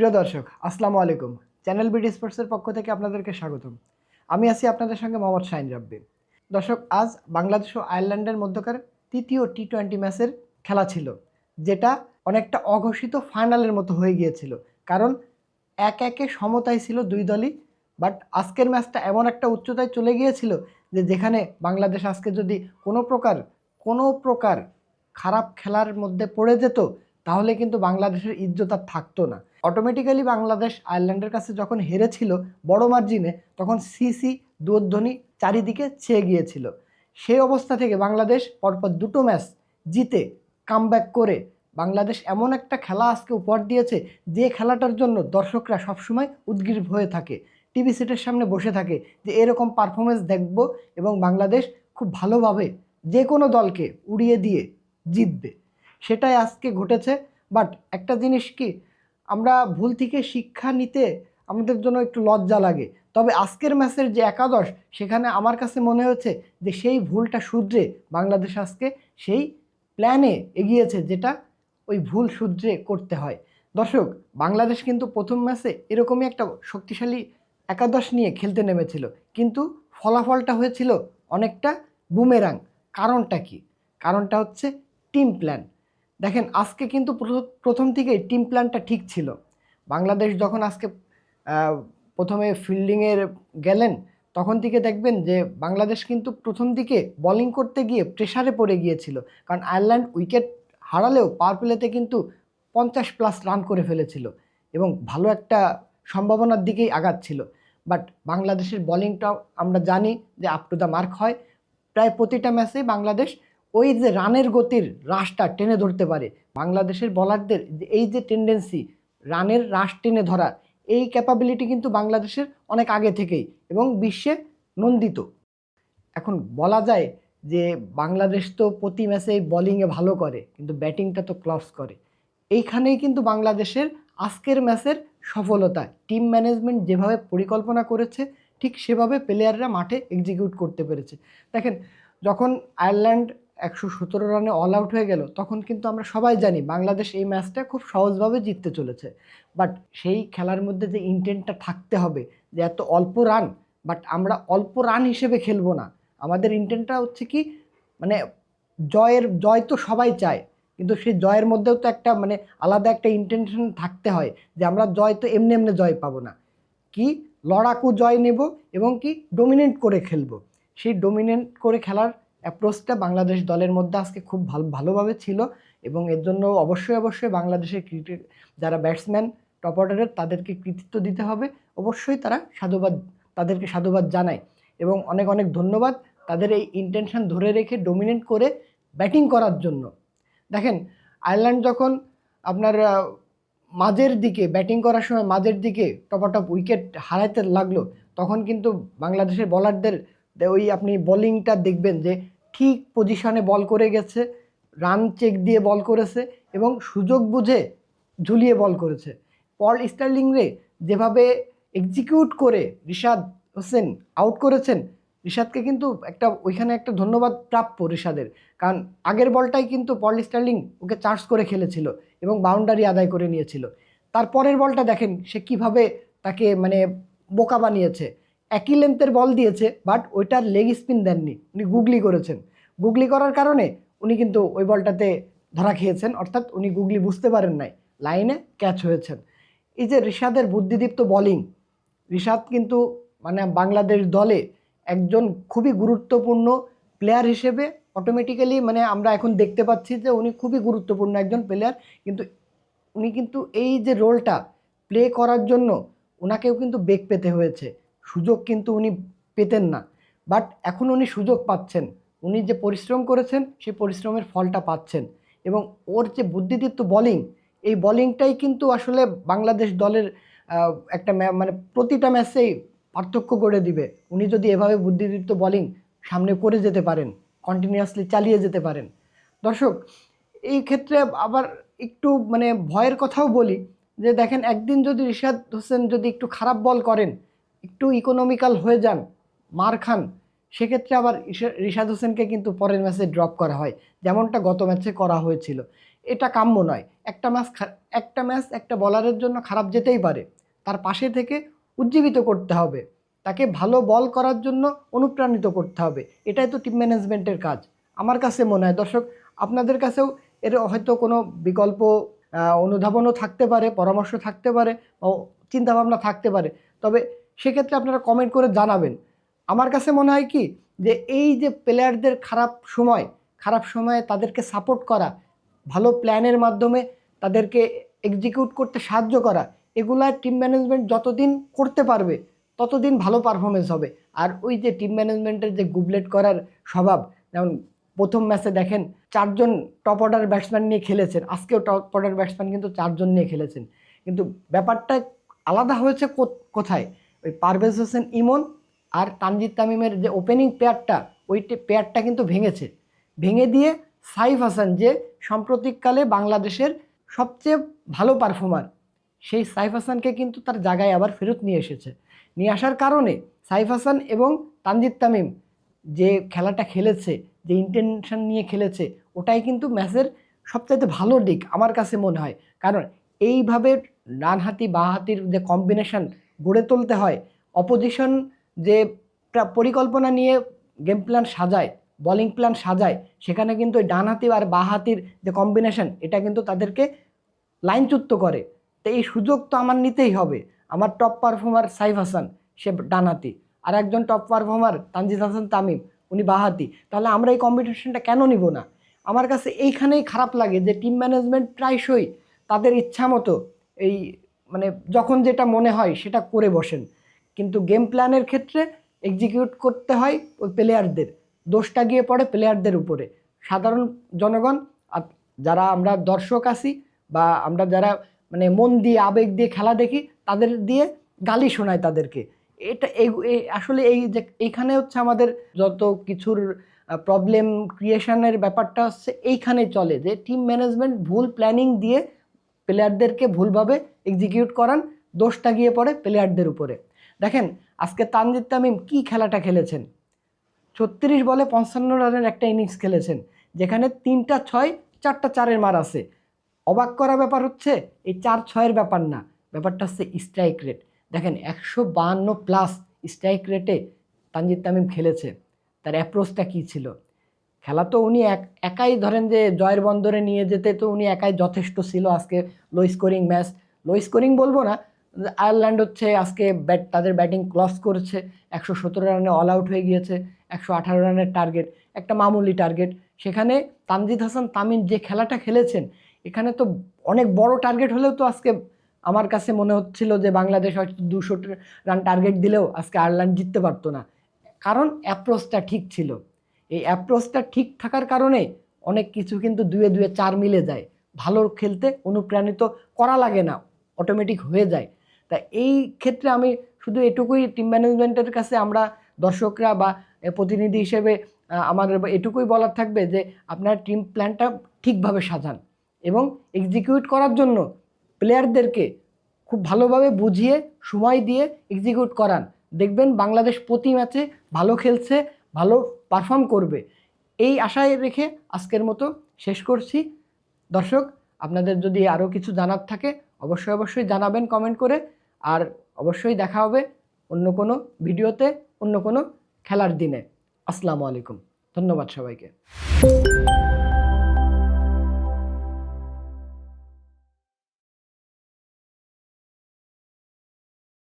প্রিয় দর্শক, আসসালামু আলাইকুম। চ্যানেল বিডি স্পোর্টসের পক্ষ থেকে আপনাদেরকে স্বাগতম। আমি আছি আপনাদের সঙ্গে মোহাম্মদ শাহিন রাব্বি। দর্শক, আজ বাংলাদেশ ও আয়ারল্যান্ডের মধ্যকার তৃতীয় টি টোয়েন্টি ম্যাচের খেলা ছিল, যেটা অনেকটা অঘোষিত ফাইনালের মতো হয়ে গিয়েছিল। কারণ এক একে সমতায় ছিল দুই দলই বাট আজকের ম্যাচটা এমন একটা উচ্চতায় চলে গিয়েছিল যে যেখানে বাংলাদেশ আজকে যদি কোনো প্রকার কোনো প্রকার খারাপ খেলার মধ্যে পড়ে যেত, তাহলে কিন্তু বাংলাদেশের ইজ্জত আর থাকতো না। অটোমেটিক্যালি বাংলাদেশ, আয়ারল্যান্ডের কাছে যখন হেরেছিল বড় মার্জিনে তখন সিসি দুধ্বনি চারিদিকে ছেয়ে গিয়েছিল। সেই অবস্থা থেকে বাংলাদেশ পরপর দুটো ম্যাচ জিতে কামব্যাক করে বাংলাদেশ এমন একটা খেলা আজকে উপহার দিয়েছে, যে খেলাটার জন্য দর্শকরা সবসময় উদ্গ্রীব হয়ে থাকে। টিভি সেটের সামনে বসে থাকে যে এরকম পারফরমেন্স দেখব এবং বাংলাদেশ খুব ভালোভাবে যে কোনো দলকে উড়িয়ে দিয়ে জিতবে। সেটাই আজকে ঘটেছে। বাট একটা জিনিস কি আমরা ভুল থেকে শিক্ষা নিতে আমাদের জন্য একটু লজ্জা লাগে। তবে আজকের ম্যাচের যে একাদশ, সেখানে আমার কাছে মনে হচ্ছে যে সেই ভুলটা শুধরে বাংলাদেশ আজকে সেই প্ল্যানে এগিয়েছে, যেটা ওই ভুল শুধরে করতে হয়। দর্শক, বাংলাদেশ কিন্তু প্রথম ম্যাচে এরকমই একটা শক্তিশালী একাদশ নিয়ে খেলতে নেমেছিল। কিন্তু ফলাফলটা হয়েছিল অনেকটা বুমেরাং। কারণটা কি? কারণটা হচ্ছে টিম প্ল্যান দেখেন, আজকে কিন্তু প্রথম থেকেই টিম প্ল্যানটা ঠিক ছিল। বাংলাদেশ যখন আজকে প্রথমে ফিল্ডিংয়ের গেলেন, তখন থেকে দেখবেন যে বাংলাদেশ কিন্তু প্রথম দিকে বোলিং করতে গিয়ে প্রেসারে পড়ে গিয়েছিল। কারণ আয়ারল্যান্ড উইকেট হারালেও পাওয়ার প্লেতে কিন্তু পঞ্চাশ প্লাস রান করে ফেলেছিল এবং ভালো একটা সম্ভাবনার দিকেই আগাচ্ছিল বাট বাংলাদেশের বোলিংটাও আমরা জানি যে আপ টু দ্য মার্ক হয়। প্রায় প্রতিটা ম্যাচেই বাংলাদেশ ওই যে রানের গতির রাশটা টেনে ধরতে পারে। বাংলাদেশের বলারদের এই যে টেন্ডেন্সি রানের রাশ টেনে ধরার এই ক্যাপাবিলিটি কিন্তু বাংলাদেশের অনেক আগে থেকেই এবং বিশ্বে নন্দিত। এখন বলা যায় যে বাংলাদেশ তো প্রতি ম্যাচে বোলিংয়ে ভালো করে, কিন্তু ব্যাটিংটা তো ক্লস করে। এইখানেই কিন্তু বাংলাদেশের আজকের ম্যাচের সফলতা টিম ম্যানেজমেন্ট যেভাবে পরিকল্পনা করেছে, ঠিক সেভাবে প্লেয়াররা মাঠে এক্সিকিউট করতে পেরেছে। দেখেন, যখন আয়ারল্যান্ড একশো সতেরো রানে অল আউট হয়ে গেল, তখন কিন্তু আমরা সবাই জানি বাংলাদেশ এই ম্যাচটা খুব সহজভাবে জিততে চলেছে। বাট সেই খেলার মধ্যে যে ইন্টেন্টটা থাকতে হবে, যে এত অল্প রান বাট আমরা অল্প রান হিসেবে খেলব না। আমাদের ইন্টেন্টটা হচ্ছে কি মানে জয়ের, জয় তো সবাই চায়, কিন্তু সেই জয়ের মধ্যেও তো একটা মানে আলাদা একটা ইন্টেনশন থাকতে হয়, যে আমরা জয় তো এমনি এমনি জয় পাবো না। কি? লড়াকু জয় নেব এবং কি ডোমিনেট করে খেলব। সেই ডোমিনেট করে খেলার অ্যাপ্রোচটা বাংলাদেশ দলের মধ্যে আজকে খুব ভালো, ভালোভাবে ছিল এবং এর জন্য অবশ্যই অবশ্যই বাংলাদেশের ক্রিকেট যারা ব্যাটসম্যান টপ অর্ডারের তাদেরকে কৃতিত্ব দিতে হবে। অবশ্যই তারা সাধুবাদ, তাদেরকে সাধুবাদ জানায় এবং অনেক অনেক ধন্যবাদ তাদের এই ইন্টেনশন ধরে রেখে ডোমিনেট করে ব্যাটিং করার জন্য। দেখেন আয়ারল্যান্ড যখন আপনার মাঝের দিকে ব্যাটিং করার সময় মাঝের দিকে টপাটপ উইকেট হারাইতে লাগল, তখন কিন্তু বাংলাদেশের বলারদের ওই আপনি বোলিংটা দেখবেন যে ঠিক পজিশনে বল করে গেছে রান চেক দিয়ে বল করেছে এবং সুযোগ বুঝে ঝুলিয়ে বল করেছে। পল স্টার্লিং রে যেভাবে এক্সিকিউট করে রিশাদ হোসেন আউট করেছেন, রিশাদকে কিন্তু একটা, ওইখানে একটা ধন্যবাদ প্রাপ্য রিশাদের। কারণ আগের বলটাই কিন্তু পল স্টার্লিং ওকে চার্জ করে খেলেছিল এবং বাউন্ডারি আদায় করে নিয়েছিল। তারপরের বলটা দেখেন সে কীভাবে তাকে মানে বোকা বানিয়েছে। একই লেন্থের বল দিয়েছে বাট ওইটার লেগ স্পিন দেননি। উনি গুগলি করেছেন। গুগলি করার কারণে উনি কিন্তু ওই বলটাতে ধরা খেয়েছেন, অর্থাৎ উনি গুগলি বুঝতে পারেন নাই। লাইনে ক্যাচ হয়েছেন। এই যে রিশাদের বুদ্ধিদীপ্ত বোলিং রিশাদ কিন্তু মানে বাংলাদেশ দলে একজন খুবই গুরুত্বপূর্ণ প্লেয়ার হিসেবে অটোমেটিক্যালি মানে আমরা এখন দেখতে পাচ্ছি যে উনি খুবই গুরুত্বপূর্ণ একজন প্লেয়ার কিন্তু উনি কিন্তু এই যে রোলটা প্লে করার জন্য ওনাকেও কিন্তু বেগ পেতে হয়েছে। সুযোগ কিন্তু উনি পেতেন না। বাট এখন উনি সুযোগ পাচ্ছেন। উনি যে পরিশ্রম করেছেন সেই পরিশ্রমের ফলটা পাচ্ছেন। এবং ওর যে বুদ্ধিদীপ্ত বোলিং এই বোলিংটাই কিন্তু আসলে বাংলাদেশ দলের একটা মানে প্রতিটা ম্যাচেই পার্থক্য করে দিবে। উনি যদি এভাবে বুদ্ধিদীপ্ত বোলিং সামনে করে যেতে পারেন কন্টিনিউয়াসলি চালিয়ে যেতে পারেন। দর্শক, এই ক্ষেত্রে আবার একটু মানে ভয়ের কথাও বলি যে, দেখেন একদিন যদি রিশাদ হোসেন যদি একটু খারাপ বল করেন একটু ইকোনমিক্যাল হয়ে যান, মার খান, সেক্ষেত্রে আবার রিশাদ হোসেনকে কিন্তু পরের ম্যাচে ড্রপ করা হয়, যেমনটা গত ম্যাচে করা হয়েছিল। এটা কাম্য নয়। একটা ম্যাচ একটা ম্যাচ একটা বলারের জন্য খারাপ যেতেই পারে। তার পাশে থেকে উজ্জীবিত করতে হবে। তাকে ভালো বল করার জন্য অনুপ্রাণিত করতে হবে। এটাই তো টিম ম্যানেজমেন্টের কাজ। আমার কাছে মনে হয়, দর্শক, আপনাদের কাছেও এর হয়তো কোনো বিকল্প অনুধাবনও থাকতে পারে, পরামর্শ থাকতে পারে চিন্তাভাবনা থাকতে পারে। তবে সেক্ষেত্রে আপনারা কমেন্ট করে জানাবেন। আমার কাছে মনে হয় কি, যে এই যে প্লেয়ারদের খারাপ সময়, খারাপ সময়ে তাদেরকে সাপোর্ট করা, ভালো প্ল্যানের মাধ্যমে তাদেরকে এক্সিকিউট করতে সাহায্য করা, এগুলা টিম ম্যানেজমেন্ট যতদিন করতে পারবে, ততদিন ভালো পারফরমেন্স হবে। আর ওই যে টিম ম্যানেজমেন্টের যে গুবলেট করার স্বভাব, যেমন প্রথম ম্যাচে দেখেন, চারজন টপ অর্ডার ব্যাটসম্যান নিয়ে খেলেছেন, আজকেও টপ অর্ডার ব্যাটসম্যান কিন্তু চারজন নিয়ে খেলেছেন। কিন্তু ব্যাপারটা আলাদা হয়েছে কোথায়? ওই পারভেজ হোসেন ইমন আর তানজিদ তামিমের যে ওপেনিং পেয়ারটা ওই পেয়ারটা কিন্তু ভেঙেছে। ভেঙে দিয়ে সাইফ হাসান যে সাম্প্রতিককালে বাংলাদেশের সবচেয়ে ভালো পারফর্মার সেই সাইফ হাসানকে কিন্তু তার জায়গায় আবার ফেরত নিয়ে এসেছে। নিয়ে আসার কারণে সাইফ হাসান এবং তানজিদ তামিম যে খেলাটা খেলেছে, যে ইন্টেনশন নিয়ে খেলেছে, ওটাই কিন্তু ম্যাচের সবচাইতে ভালো দিক আমার কাছে মনে হয়। কারণ এইভাবে ডানহাতি, বাঁহাতির যে কম্বিনেশন গড়ে তুলতে হয়। অপোজিশন যে প্রা- পরিকল্পনা নিয়ে গেম প্ল্যান সাজায় বোলিং প্ল্যান সাজায়, সেখানে কিন্তু ডানহাতি আর বাঁহাতির যে কম্বিনেশন এটা কিন্তু তাদেরকে লাইনচ্যুত করে। তো এই সুযোগ তো আমার নিতেই হবে। আমার টপ পারফর্মার সাইফ হাসান, সে ডানাতি আর একজন টপ পারফর্মার তানজিদ হাসান তামিম, উনি বাহাতি। তাহলে আমরা এই কম্পিটিশনটা কেন নিব না? আমার কাছে এইখানেই খারাপ লাগে যে টিম ম্যানেজমেন্ট প্রায়শই তাদের ইচ্ছা মতো এই মানে যখন যেটা মনে হয় সেটা করে বসেন। কিন্তু গেম প্ল্যানের ক্ষেত্রে এক্সিকিউট করতে হয় ওই প্লেয়ারদের দোষটা গিয়ে পড়ে প্লেয়ারদের উপরে। সাধারণ জনগণ যারা আমরা দর্শক আছি বা আমরা যারা মানে মন দিয়ে, আবেগ দিয়ে খেলা দেখি, তাদের দিয়ে গালি শোনায় তাদেরকে। এটা এই- আসলে এই যে এইখানে হচ্ছে আমাদের যত কিছুর প্রবলেম ক্রিয়েশনের ব্যাপারটা হচ্ছে এইখানে চলে যে টিম ম্যানেজমেন্ট ভুল প্ল্যানিং দিয়ে প্লেয়ারদেরকে ভুলভাবে এক্সিকিউট করান, দোষটা গিয়ে পড়ে প্লেয়ারদের উপরে। দেখেন, আজকে তানজিদ তামিম কী খেলাটা খেলেছেন? ছত্রিশ বলে পঞ্চান্ন রানের একটা ইনিংস খেলেছেন, যেখানে তিনটা ছয়, চারটা চারের মার আছে। অবাক করা ব্যাপার হচ্ছে, এই চার ছয়ের ব্যাপার না, ব্যাপারটা হচ্ছে স্ট্রাইক রেট দেখেন, একশো প্লাস স্ট্রাইক রেটে তানজিদ তামিম খেলেছে। তার অ্যাপ্রোচটা কী ছিল? খেলা তো উনি এক, একাই ধরেন যে জয়ের বন্দরে নিয়ে যেতে তো উনি একাই যথেষ্ট ছিল আজকে low scoring match low scoring বলব না, আয়ারল্যান্ড হচ্ছে আজকে ব্যাট তাদের ব্যাটিং ক্লস করেছে। একশো সতেরো রানে অল আউট হয়ে গিয়েছে, একশো আঠারো রানের টার্গেট একটা মামুলি টার্গেট সেখানে তানজিদ হাসান, তামিম যে খেলাটা খেলেছেন, এখানে তো অনেক বড় টার্গেট হলেও তো আজকে আমার কাছে মনে হচ্ছিল যে বাংলাদেশ হয়তো দুশো রান টার্গেট দিলেও আজকে আয়ারল্যান্ড জিততে পারতো না। কারণ অ্যাপ্রোচটা ঠিক ছিল। এই অ্যাপ্রোচটা ঠিক থাকার কারণে অনেক কিছু কিন্তু দুয়ে দুয়ে চার মিলে যায়। ভালো খেলতে অনুপ্রাণিত করা লাগে না অটোমেটিক হয়ে যায়। তা এই ক্ষেত্রে আমি শুধু এটুকুই টিম ম্যানেজমেন্টের কাছে আমরা দর্শকরা বা প্রতিনিধি হিসেবে আমাদের এটুকুই বলার থাকবে যে আপনার টিম প্ল্যানটা ঠিকভাবে সাজান এবং এক্সিকিউট করার জন্য প্লেয়ারদেরকে খুব ভালোভাবে বুঝিয়ে, সময় দিয়ে এক্সিকিউট করান। দেখবেন বাংলাদেশ প্রতি ম্যাচে ভালো খেলছে, ভালো পারফর্ম করবে। এই আশায় রেখে আজকের মতো শেষ করছি। দর্শক, আপনাদের যদি আরও কিছু জানার থাকে, অবশ্যই অবশ্যই জানাবেন কমেন্ট করে। আর অবশ্যই দেখা হবে অন্য কোনো ভিডিওতে, অন্য কোনো খেলার দিনে। আসসালামু আলাইকুম। ধন্যবাদ সবাইকে।